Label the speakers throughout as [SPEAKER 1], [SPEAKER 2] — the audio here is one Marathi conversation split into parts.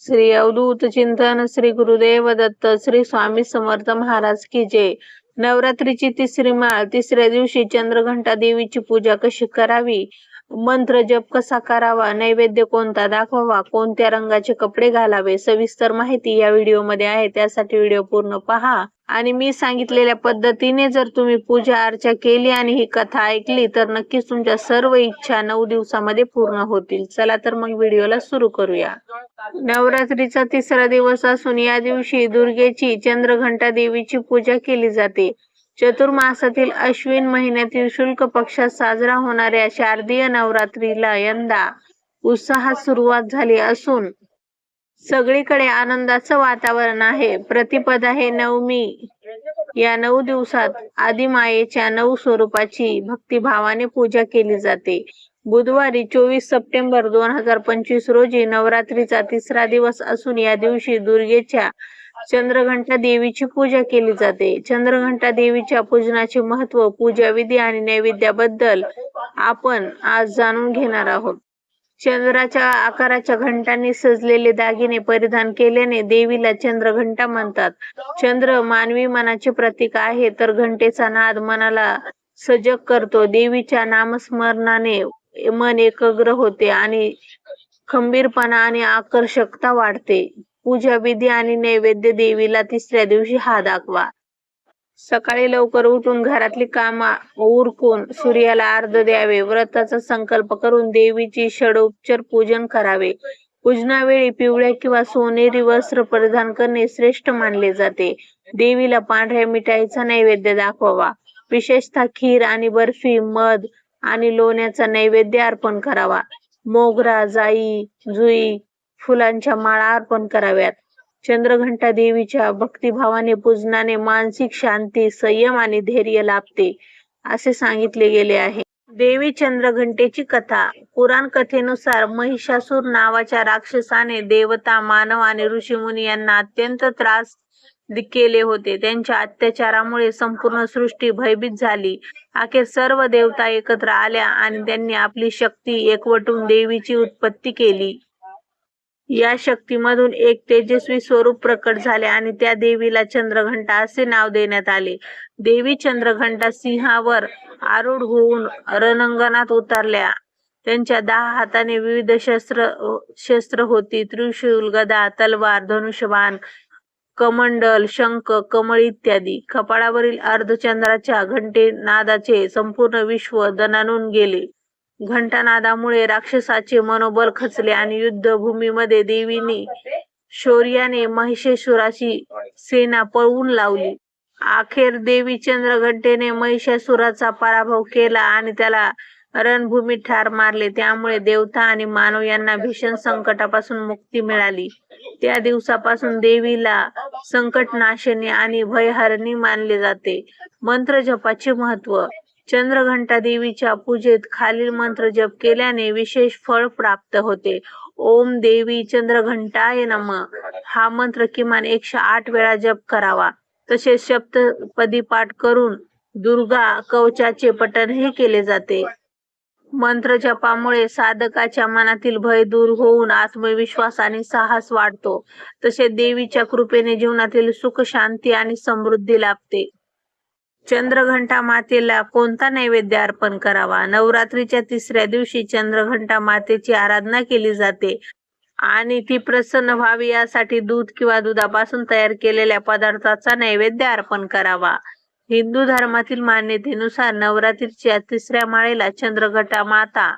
[SPEAKER 1] श्री अवधूत चिंतन श्री गुरुदेव दत्त श्री स्वामी समर्थ महाराज की जय. नवरात्रीची तिसरी माळ तिसऱ्या दिवशी चंद्रघंटा देवीची पूजा कशी करावी? मंत्र जप कसा करावा? नैवेद्य कोणता दाखवावा? कोणत्या रंगाचे कपडे घालावे? सविस्तर माहिती या व्हिडिओमध्ये आहे त्यासाठी व्हिडिओ पूर्ण पहा. आणि मी सांगितलेल्या पद्धतीने जर तुम्ही पूजा अर्चा केली आणि ही कथा ऐकली तर नक्कीच तुमच्या सर्व इच्छा नऊ दिवसामध्ये पूर्ण होतील. चला तर मग व्हिडिओला सुरू करूया. नवरात्रीचा तिसरा दिवस असून या दिवशी दुर्गेची चंद्रघंटा देवीची पूजा केली जाते. चतुर्मासातील अश्विन महिन्यातील शुल्क पक्षात साजरा होणाऱ्या शारदीय नवरात्रीला यंदा उत्साहात सुरुवात झाली असून सगळीकडे आनंदाचं वातावरण आहे. प्रतिपदा हे नवमी या नऊ दिवसात आदिमायेच्या नऊ स्वरूपाची भक्तिभावाने पूजा केली जाते. बुधवारी चोवीस सप्टेंबर दोन हजार पंचवीस रोजी नवरात्रीचा तिसरा दिवस असून या दिवशी दुर्गेच्या चंद्रघंटा देवीची पूजा केली जाते. चंद्रघंटा देवीच्या पूजनाचे महत्त्व पूजा विधी आणि नैवेद्याबद्दल आपण आज जाणून घेणार आहोत. चंद्राच्या आकाराच्या घंटांनी सजलेले दागिने परिधान केल्याने देवीला चंद्रघंटा म्हणतात. चंद्र मानवी मनाचे प्रतीक आहे तर घंटेचा नाद मनाला सजग करतो. देवीच्या नामस्मरणाने मन एकग्र होते आणि खंबीरपणा आणि आकर्षकता वाढते. पूजा विधी आणि नैवेद्य देवीला तिसऱ्या दिवशी हा दाखवा. सकाळी लवकर उठून घरातली कामा उरकून सूर्याला अर्ध द्यावे. व्रताचा संकल्प करून देवीची षडोपचार पूजन करावे. पूजनावेळी पिवळ्या किंवा सोनेरी वस्त्र परिधान करणे श्रेष्ठ मानले जाते. देवीला पांढऱ्या मिठाईचा नैवेद्य दाखवावा. विशेषतः खीर आणि बर्फी मध आणि लोण्याचा नैवेद्य अर्पण करावा. मोगरा जाई जुई फुलांच्या माळा अर्पण कराव्यात. चंद्रघंटा देवीच्या भक्तिभावाने पूजनाने मानसिक शांती संयम आणि धैर्य लाभते असे सांगितले गेले आहे. देवी चंद्रघंटेची कथा. पुराण कथेनुसार महिषासूर नावाच्या राक्षसाने देवता मानव आणि ऋषीमुनी यांना अत्यंत त्रास केले होते. त्यांच्या अत्याचारामुळे संपूर्ण सृष्टी भयभीत झाली. अखेर सर्व देवता एकत्र आल्या आणि त्यांनी आपली शक्ती एकवटून देवीची उत्पत्ती केली. या शक्तीमधून एक तेजस्वी स्वरूप प्रकट झाले आणि त्या देवीला चंद्रघंटा असे नाव देण्यात आले. देवी चंद्रघंटा सिंहावर आरूढ होऊन रणांगणात उतरल्या. त्यांच्या दहा हाताने विविध शस्त्र शस्त्र होती. त्रिशूल गदा तलवार धनुष्यबाण कमंडल शंख कमळ इत्यादी. कपाळावरील अर्धचंद्राच्या घंटे नादाचे संपूर्ण विश्व दणानून गेले. घंटानादामुळे राक्षसाचे मनोबल खचले आणि युद्धभूमीमध्ये देवीने शौर्याने महिषेश्वराची सेना पळवून लावली. अखेर देवी चंद्रघंटेने महिषासुराचा पराभव केला आणि त्याला रणभूमीत ठार मारले. त्यामुळे देवता आणि मानव यांना भीषण संकटापासून मुक्ती मिळाली. त्या दिवसापासून देवीला संकटनाशिनी आणि भयहरणी मानले जाते. मंत्र जपाचे महत्त्व. चंद्रघंटा देवीच्या पूजेत खालील मंत्र जप केल्याने विशेष फळ प्राप्त होते. ओम देवी चंद्रघंटाय नम. हा मंत्र किमान एकशे आठ वेळा जप करावा. तसेच सप्तपदी पाठ करून दुर्गा कवचाचे पठणही केले जाते. मंत्र जपामुळे साधकाच्या मनातील भय दूर होऊन आत्मविश्वास आणि साहस वाढतो. तसे देवीच्या कृपेने जीवनातील सुख शांती आणि समृद्धी लाभते. चंद्रघंटा मातेला कोणता नैवेद्य अर्पण करावा? नवरात्रीच्या तिसऱ्या दिवशी चंद्रघंटा मातेची आराधना केली जाते आणि ती प्रसन्न व्हावी यासाठी दूध किंवा दुधापासून तयार केलेल्या पदार्थाचा नैवेद्य अर्पण करावा. हिंदू धर्मातील मान्यतेनुसार नवरात्रीच्या तिसऱ्या माळेला चंद्रघटा माता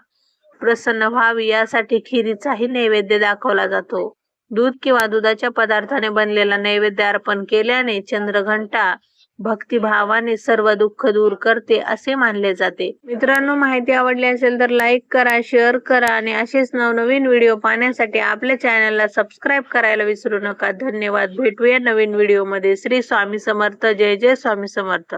[SPEAKER 1] प्रसन्न व्हावी यासाठी खिरीचाही नैवेद्य दाखवला जातो. दूध किंवा दुधाच्या पदार्थाने बनलेला नैवेद्य अर्पण केल्याने चंद्रघंटा भक्तिभावाने सर्व दुःख दूर करते असे मानले जाते. मित्रांनो माहिती आवडली असेल तर लाईक करा शेअर करा आणि असेच नवनवीन व्हिडिओ पाहण्यासाठी आपल्या चॅनलला सबस्क्राईब करायला विसरू नका. धन्यवाद. भेटूया नवीन व्हिडिओमध्ये श्री स्वामी समर्थ. जय जय स्वामी समर्थ.